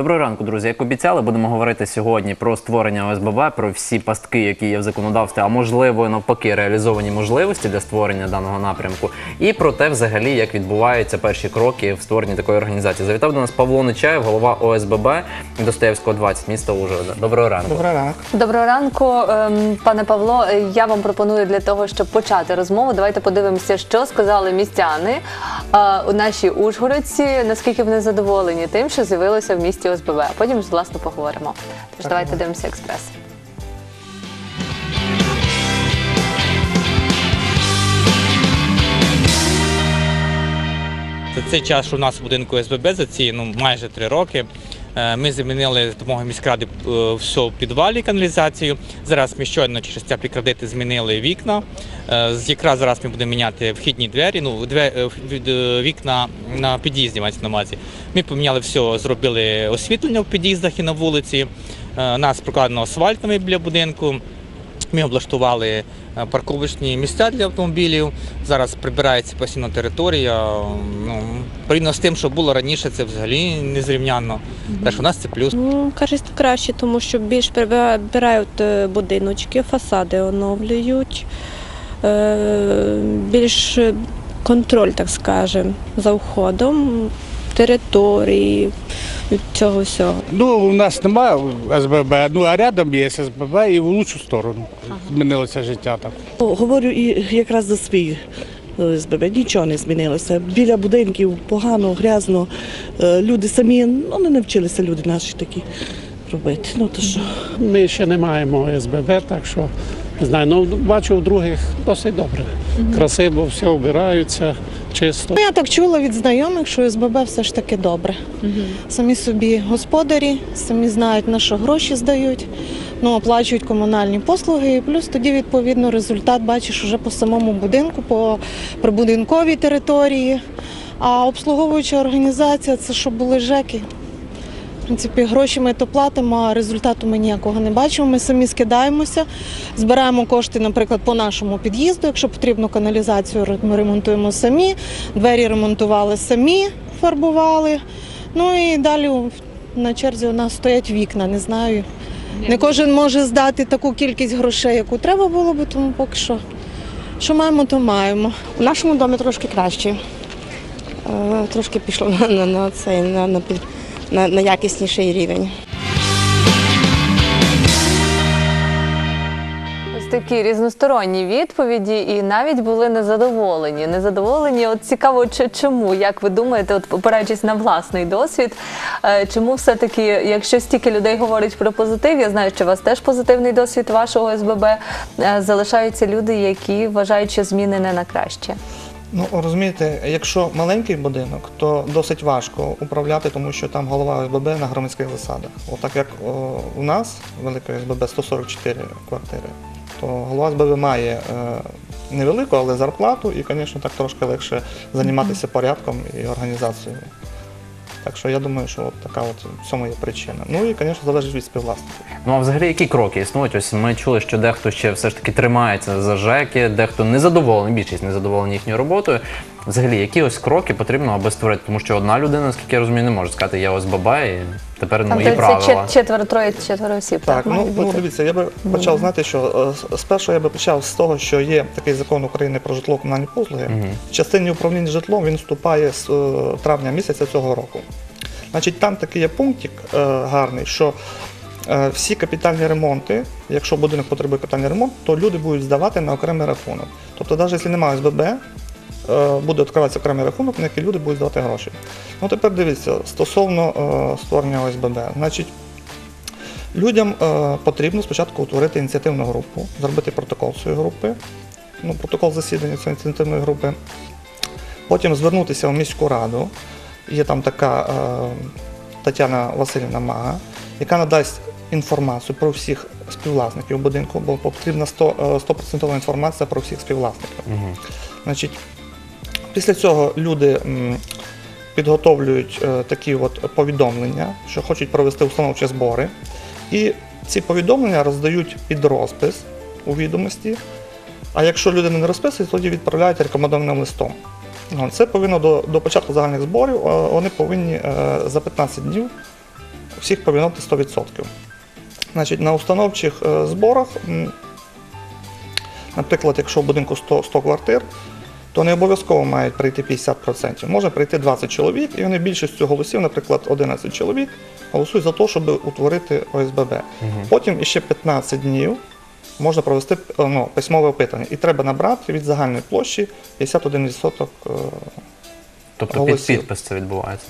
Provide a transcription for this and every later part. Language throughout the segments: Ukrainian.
Доброго ранку, друзі. Як обіцяли, будемо говорити сьогодні про створення ОСББ, про всі пастки, які є в законодавстві, а можливо, навпаки, реалізовані можливості для створення даного напрямку, і про те, взагалі, як відбуваються перші кроки в створенні такої організації. Завітав до нас Павло Нечаєв, голова ОСББ Достоєвського 20 міста Ужгорода. Доброго ранку. Добрий ранок. Доброго ранку, ем, пане Павло. Е, Я вам пропоную для того, щоб почати розмову. Давайте подивимося, що сказали містяни е, у нашій Ужгородці. Наскільки вони задоволені тим, що з'явилося в місті ОСББ. А потім власне поговоримо. Тож давайте дивимося експрес. За цей час, що у нас в будинку СББ за ці ну, майже три роки. Е, Ми замінили допомогою міськради все в підвалі каналізацію. Зараз ми щойно через теплі кредити змінили вікна. Е, Якраз зараз ми будемо міняти вхідні двері, ну е, вікна на під'їзді мається на увазі. Ми поміняли все, зробили освітлення в під'їздах і на вулиці. Нас прокладено асфальтами біля будинку. Ми облаштували парковочні місця для автомобілів. Зараз прибирається постійно територія. Ну, порівняно з тим, що було раніше, це взагалі незрівнянно. Так що у нас це плюс. Ну, кажуть, краще, тому що більш прибирають е, будиночки, фасади оновлюють, е, більш контроль, так скажемо, за входом території від цього всього. Ну, у нас немає СББ, ну а рядом є СББ і в лучшу сторону змінилося життя так. Говорю і якраз за свій СББ. Нічого не змінилося. Біля будинків погано, грязно. Е, Люди самі ну, не навчилися люди наші такі робити. Ну то що. Ми ще не маємо СББ, так що не знаю. Ну бачу у других досить добре. Красиво, все обираються, чисто. Я так чула від знайомих, що СББ все ж таки добре. Самі собі господарі, самі знають, на що гроші здають, ну, оплачують комунальні послуги, і плюс тоді, відповідно, результат бачиш уже по самому будинку, по прибудинковій території. А обслуговуюча організація це що були ЖЕКи. Принципі, гроші ми то платимо, а результату ми ніякого не бачимо. Ми самі скидаємося, збираємо кошти, наприклад, по нашому під'їзду. Якщо потрібно каналізацію, ми ремонтуємо самі, двері ремонтували самі, фарбували. Ну і далі на черзі у нас стоять вікна. Не знаю. Не кожен може здати таку кількість грошей, яку треба було би, тому поки що. Що маємо, то маємо. У нашому домі трошки краще. Е, Трошки пішло на, на, на цей на, на, на, на якісніший рівень. Такі різносторонні відповіді, і навіть були незадоволені. Незадоволені, от цікаво, чому, як ви думаєте, от опираючись на власний досвід, е, чому все-таки, якщо стільки людей говорить про позитив, я знаю, що у вас теж позитивний досвід вашого СББ, е, залишаються люди, які вважають, що зміни не на краще. Ну розумієте, якщо маленький будинок, то досить важко управляти, тому що там голова ОСББ на громадських засадах. Отак як о, у нас велика ОСББ 144 квартири, то голова ОСББ має е, невелику, але зарплату, і, звісно, так трошки легше займатися порядком і організацією. Так що я думаю, що от така от в цьому є причина. Ну і, звісно, залежить від співвласників. Ну а взагалі які кроки існують? Ось ми чули, що дехто ще все ж таки тримається за ЖЕКи, дехто незадоволений, більшість незадоволені їхньою роботою. Взагалі, які ось кроки потрібно, аби створити? Тому що одна людина, наскільки я розумію, не може сказати, я ОСББ, і тепер Там мої це правила. чет- четверо, троє, четверо осіб. Так, має ну, ну бути? дивіться, я би почав знати, що е, спершу я би почав з того, що є такий закон України про житлово-комунальні послуги. В частині управління житлом він вступає з е, травня місяця цього року. Значить, там такий є пунктик е, гарний, що е, всі капітальні ремонти, якщо будинок потребує капітальний ремонт, то люди будуть здавати на окремий рахунок. Тобто, навіть якщо немає СББ, е, буде відкриватися окремий рахунок, на який люди будуть здавати гроші. Ну тепер дивіться, стосовно е, створення ОСББ. Значить, Людям е, потрібно спочатку утворити ініціативну групу, зробити протокол цієї групи, ну, протокол засідання цієї ініціативної групи. Потім звернутися в міську раду. Є там така е, Тетяна Васильівна Мага, яка надасть інформацію про всіх співвласників будинку, бо потрібна 100%, е, 100% інформація про всіх співвласників. Значить, після цього люди підготовлюють е, такі от повідомлення, що хочуть провести установчі збори. І ці повідомлення роздають під розпис у відомості. А якщо людина не розписує, тоді відправляють рекомендованим листом. Ну, Це повинно до, до початку загальних зборів, е, вони повинні е, за 15 днів всіх повинувати 100%. Значить, на установчих зборах, наприклад, якщо в будинку 100, 100 квартир, то не обов'язково мають прийти 50%. Може прийти 20 чоловік, і вони більшістю голосів, наприклад, 11 чоловік, голосують за те, щоб утворити ОСББ. Потім іще 15 днів можна провести е, ну, письмове опитання. І треба набрати від загальної площі 51% Тобто Тобто під підпис це відбувається.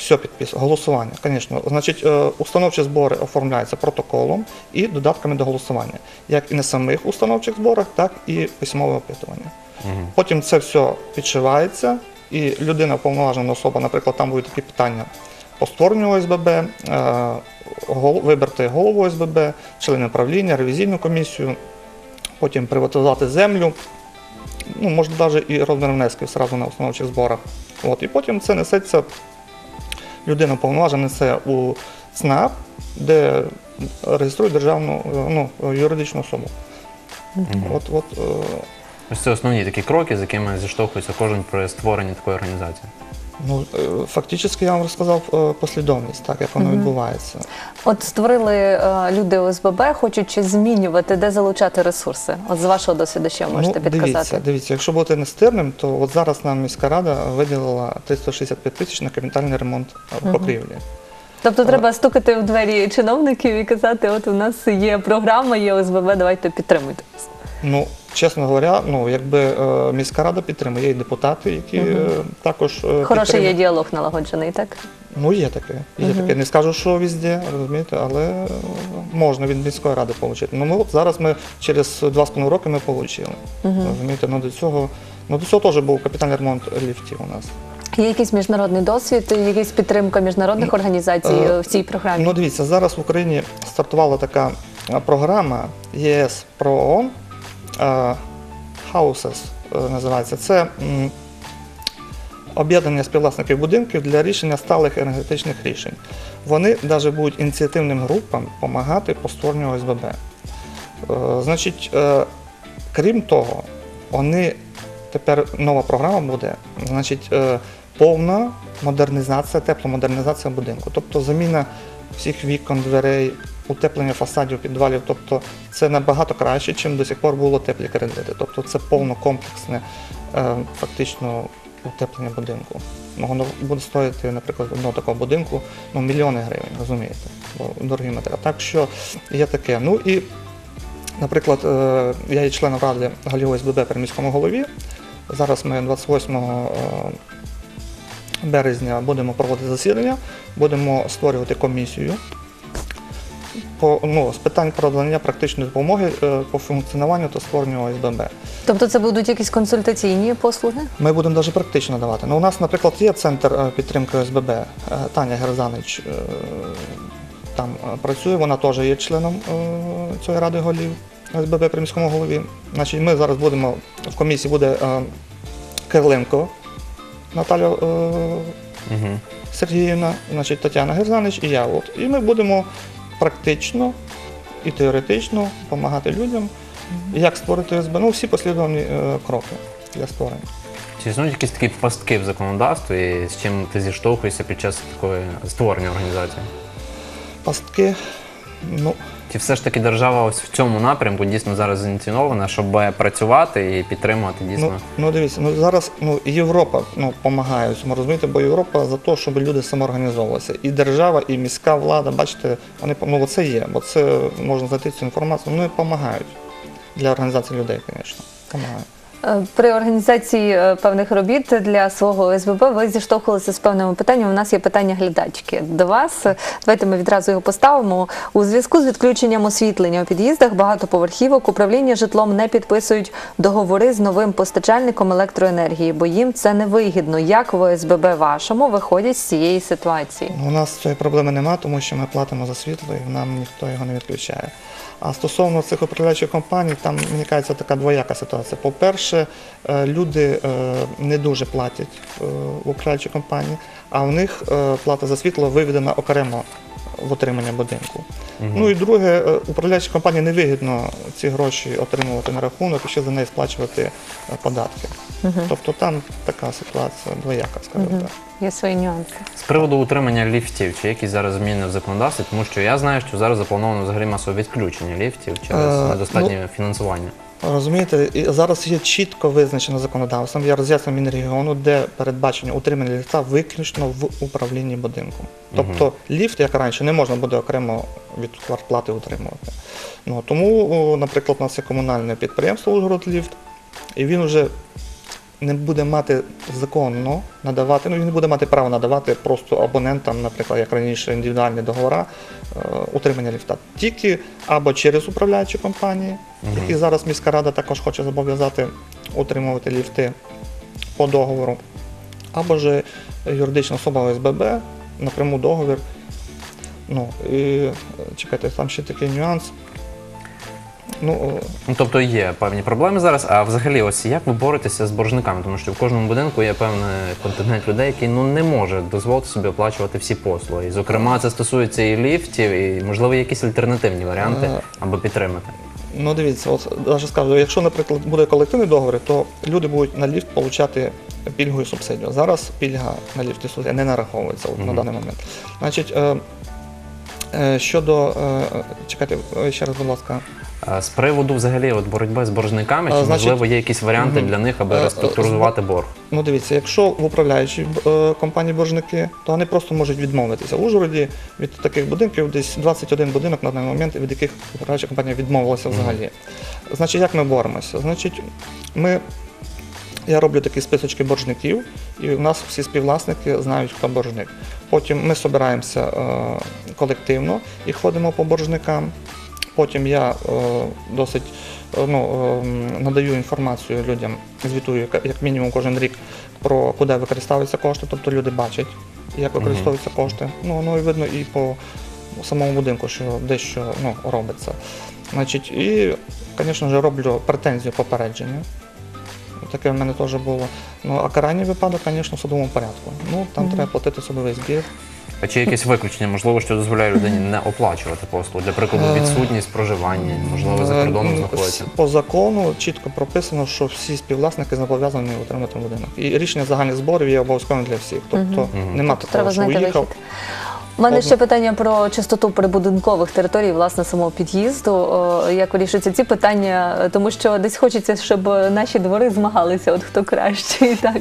Все підпис, голосування, звісно. Значить, е, установчі збори оформляються протоколом і додатками до голосування, як і на самих установчих зборах, так і письмове опитування. Потім це все підшивається, і людина, повноважена особа, наприклад, там будуть такі питання по створенню ОСББ, е, вибрати голову ОСББ, членів правління, ревізійну комісію, потім приватизувати землю, ну, можна навіть і розмір внесків зразу на установчих зборах. От, і потім це несеться, людина повноважена це у ЦНАП, де реєструє державну е, ну, юридичну особу. От, от, е, Ось це основні такі кроки, з якими зіштовхується кожен при створенні такої організації. Ну, е, фактично я вам розказав е, послідовність, так, як воно відбувається. От створили е, люди ОСББ, хочуть щось змінювати, де залучати ресурси. От з вашого досвіду, ви можете ну, підказати? Дивіться, дивіться, якщо бути нестирним, то от зараз нам міська рада виділила 365 тисяч на капітальний ремонт покрівлі. Тобто треба стукати в двері чиновників і казати, от у нас є програма, є ОСББ, давайте підтримуйте. Ну, чесно говоря, ну якби е, міська рада підтримує, і депутати, які е, також е, Хороший є підтримують. діалог налагоджений, так? Ну, є таке. Є таке. Не скажу, що везде, розумієте, але е, можна від міської ради отримати. Ну, ми от зараз ми через два з половиною роки ми отримали. Розумієте, ну до цього, ну до цього теж був капітальний ремонт ліфтів у нас. Є якийсь міжнародний досвід, якась підтримка міжнародних організацій е, е, в цій програмі? Ну, дивіться, зараз в Україні стартувала така е, програма ЄС про ООН, Houses е, називається. Це об'єднання співвласників будинків для рішення сталих енергетичних рішень. Вони навіть будуть ініціативним групам допомагати по створенню ОСББ. Е, Значить, е, крім того, вони тепер нова програма буде, значить, повна модернізація, тепломодернізація будинку. Тобто заміна всіх вікон, дверей, утеплення фасадів, підвалів. Тобто це набагато краще, чим до сих пор було теплі кредити. Тобто це повно комплексне е, фактично утеплення будинку. Ну, воно буде стоїти, наприклад, одного такого будинку ну, мільйони гривень, розумієте, бо дорогі матеріали. Так що є таке. Ну і Наприклад, е, я є членом ради Галіо СББ при міському голові. Зараз ми 28 е, березня будемо проводити засідання, будемо створювати комісію по, ну, з питань про надання практичної допомоги е, по функціонуванню та створенню ОСББ. Тобто це будуть якісь консультаційні послуги? Ми будемо навіть практично давати. Ну, у нас, наприклад, є центр е, підтримки ОСББ. Е, Таня Герзанич е, там е, працює, вона теж є членом е, цієї ради голів ОСББ при міському голові. Значить, ми зараз будемо, в комісії буде е, Кириленко Наталя е, Угу. Сергіївна, значить, Тетяна Герзанич і я. От. І ми будемо практично і теоретично допомагати людям, як створити ОСБ. Ну, всі послідовні е, кроки для створення. Чи існують якісь такі пастки в законодавстві, і з чим ти зіштовхуєшся під час такої створення організації? Пастки, ну, Чи все ж таки держава ось в цьому напрямку дійсно зараз ініційована, щоб підпрацювати і підтримувати дійсно? ну, ну дивіться, ну зараз ну, Європа ну, допомагає цьому, розумієте, бо Європа за те, щоб люди самоорганізовувалися. І держава, і міська влада, бачите, вони ну, це є, бо це можна знайти цю інформацію, вони допомагають для організації людей, звісно. Допомагають. Е, При організації е, певних робіт для свого ОСББ ви зіштовхувалися з певними питаннями. У нас є питання глядачки до вас. Давайте ми відразу його поставимо. У зв'язку з відключенням освітлення у під'їздах багатоповерхівок управління житлом не підписують договори з новим постачальником електроенергії, бо їм це невигідно. Як в ОСББ вашому виходять з цієї ситуації? У нас цієї проблеми немає, тому що ми платимо за світло і нам ніхто його не відключає. А стосовно цих управляючих компаній, там мені така двояка ситуація. По-перше, е, люди е, не дуже платять е, в управляючі компанії, а у них плата за світло виведена окремо в отримання будинку. Ну і друге, управляючій компанії невигідно ці гроші отримувати на рахунок і ще за неї сплачувати податки. Тобто там така ситуація двояка, скажімо так. Є свої нюанси. З приводу утримання ліфтів, чи якісь зараз зміни в законодавстві, тому що я знаю, що зараз заплановано взагалі масове відключення ліфтів через недостатнє фінансування. Розумієте, і зараз є чітко визначено законодавством. Я роз'яснив Мінрегіону, де передбачення утримання ліфта виключно в управлінні будинком. Тобто ліфт, як раніше, не можна буде окремо від квартплати утримувати. Ну, тому, о, наприклад, у нас є комунальне підприємство Ужгород-Ліфт, і він вже не буде мати законно надавати, ну він не буде мати право надавати просто абонентам, наприклад, як раніше, індивідуальні договори е, утримання ліфта. Тільки або через управляючі компанії, які зараз міська рада також хоче зобов'язати утримувати ліфти по договору, або ж юридична особа ОСББ напряму договір. Ну, і чекайте, там ще такий нюанс. Ну, Ну, тобто є певні проблеми зараз. А взагалі, ось як ви боретеся з боржниками? Тому що в кожному будинку є певний контингент людей, який ну не може дозволити собі оплачувати всі послуги. І, зокрема, це стосується і ліфтів, і можливо якісь альтернативні варіанти, Е, аби підтримати. Ну, дивіться, от навіть скажу, якщо, наприклад, буде колективний договір, то люди будуть на ліфт отримати пільгу і субсидію. Зараз пільга на ліфт і субсидія не нараховується от, на даний момент. Значить, е, е, щодо, е, чекайте, е, ще раз, будь ласка. З приводу взагалі от боротьби з боржниками, чи А, значить, можливо є якісь варіанти мгм. для них, аби Е, реструктуризувати борг? Ну, дивіться, якщо в управляючій е, компанії боржники, то вони просто можуть відмовитися. В Ужгороді від таких будинків десь 21 будинок на даний момент, від яких управляюча компанія відмовилася взагалі. Значить, як ми боремося? Значить, ми. Я роблю такі списочки боржників, і у нас всі співвласники знають, хто боржник. Потім ми збираємося е, колективно і ходимо по боржникам. Потім я е, досить е, ну, е, надаю інформацію людям, звітую як- мінімум кожен рік про куди використовуються кошти, тобто люди бачать, як використовуються кошти. Ну, воно і видно і по самому будинку, що дещо ну, робиться. Значить, і, звісно ж, роблю претензію попередження. Таке в мене теж було. Ну, а каральний випадок, звісно, в судовому порядку. Ну, там треба платити судовий збір. А чи якесь виключення, можливо, що дозволяє людині не оплачувати послугу? Для прикладу, Е, відсутність проживання, можливо, за Е, кордоном ну, знаходиться. По закону чітко прописано, що всі співвласники зобов'язані отримати будинок. І рішення загальних зборів є обов'язковим для всіх. Тобто нема Тобто такого, треба що знайти уїхав. вихід. У мене ще питання про чистоту прибудинкових територій, власне, самого під'їзду. Як вирішуються ці питання? Тому що десь хочеться, щоб наші двори змагалися, от хто кращий, так.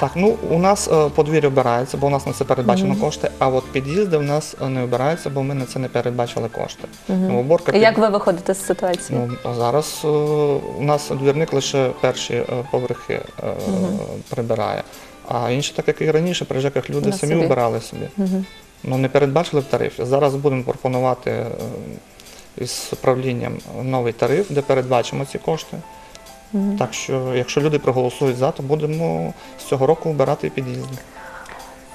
Так, ну у нас е, подвір'я обирається, бо у нас на це передбачено кошти, а от під'їзди в нас е, не обираються, бо ми на це не передбачили кошти. Ну, уборка Як ви виходите з ситуації? Ну, зараз е, у нас двірник лише перші поверхи прибирає. А інші, так як і раніше, при ЖЕКах люди На самі собі. обирали собі. Ну, не передбачили в тарифі. Зараз будемо пропонувати е, із управлінням новий тариф, де передбачимо ці кошти. Так що, якщо люди проголосують за, то будемо з цього року вбирати під'їзди.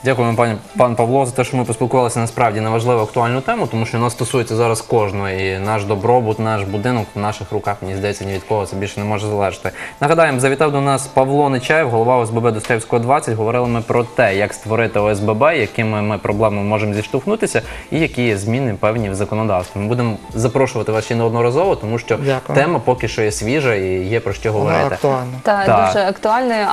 Дякуємо, пані пан Павло, за те, що ми поспілкувалися насправді на важливу актуальну тему, тому що нас стосується зараз кожного. І наш добробут, наш будинок в наших руках, мені здається, ні від кого це більше не може залежати. Нагадаємо, завітав до нас Павло Нечаєв, голова ОСББ Достоєвського 20. Говорили ми про те, як створити ОСББ, якими ми проблемами можемо зіштовхнутися, і які зміни певні в законодавстві. Ми будемо запрошувати вас ще неодноразово, тому що Дякую. тема поки що є свіжа і є про що Вона говорити. актуальна. Та Так. дуже актуальною.